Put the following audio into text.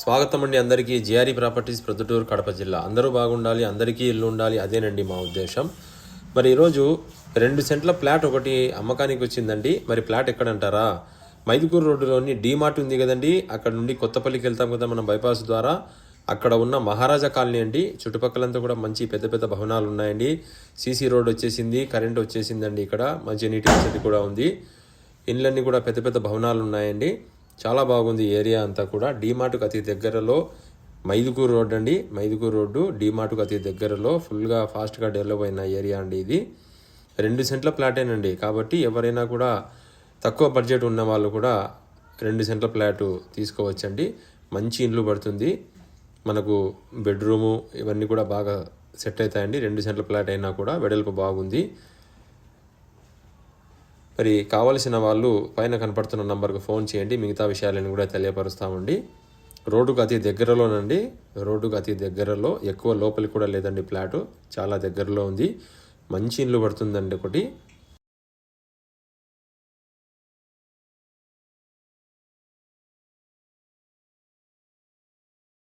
స్వాగతం అండి అందరికీ. జిఆర్ఈ ప్రాపర్టీస్ ప్రొద్దుటూరు కడప జిల్లా. అందరూ బాగుండాలి అందరికీ ఇల్లు ఉండాలి అదేనండి మా ఉద్దేశం. మరి ఈరోజు రెండు సెంట్ల ప్లాట్ ఒకటి అమ్మకానికి వచ్చిందండి. మరి ప్లాట్ ఎక్కడంటారా? మైదుకూరు రోడ్డులోని డీమార్ట్ ఉంది కదండి. అక్కడ నుండి కొత్తపల్లికి వెళ్తాం కదా మనం బైపాస్ ద్వారా. అక్కడ ఉన్న మహారాజా కాలనీ అండి. చుట్టుపక్కలంతా కూడా మంచి పెద్ద పెద్ద భవనాలు ఉన్నాయండి. సీసీ రోడ్ వచ్చేసింది కరెంట్ వచ్చేసిందండి ఇక్కడ. మంచి నీటి వసతి కూడా ఉంది. ఇండ్లన్నీ కూడా పెద్ద పెద్ద భవనాలు ఉన్నాయండి. చాలా బాగుంది ఏరియా అంతా కూడా. డీమార్ట్కు అతి దగ్గరలో మైదుకూరు రోడ్ అండి. మైదుకూరు రోడ్డు డీమార్ట్కు అతి దగ్గరలో ఫుల్గా ఫాస్ట్గా డెవలప్ అయిన ఏరియా అండి ఇది. రెండు సెంట్ల ప్లాటేనండి కాబట్టి ఎవరైనా కూడా తక్కువ బడ్జెట్ ఉన్న వాళ్ళు కూడా రెండు సెంట్ల ప్లాటు తీసుకోవచ్చండి. మంచి ఇండ్లు పడుతుంది. మనకు బెడ్రూము ఇవన్నీ కూడా బాగా సెట్ అవుతాయండి. రెండు సెంట్ల ప్లాట్ అయినా కూడా వెడల్పు బాగుంది. మరి కావలసిన వాళ్ళు పైన కనపడుతున్న నంబర్కు ఫోన్ చేయండి. మిగతా విషయాలను కూడా తెలియపరుస్తామండి. రోడ్డుకు అతి దగ్గరలోనండి. రోడ్డుకు అతి దగ్గరలో ఎక్కువ లోపలికి కూడా లేదండి ప్లాటు చాలా దగ్గరలో ఉంది. మంచి ఇల్లు పడుతుందండి ఒకటి.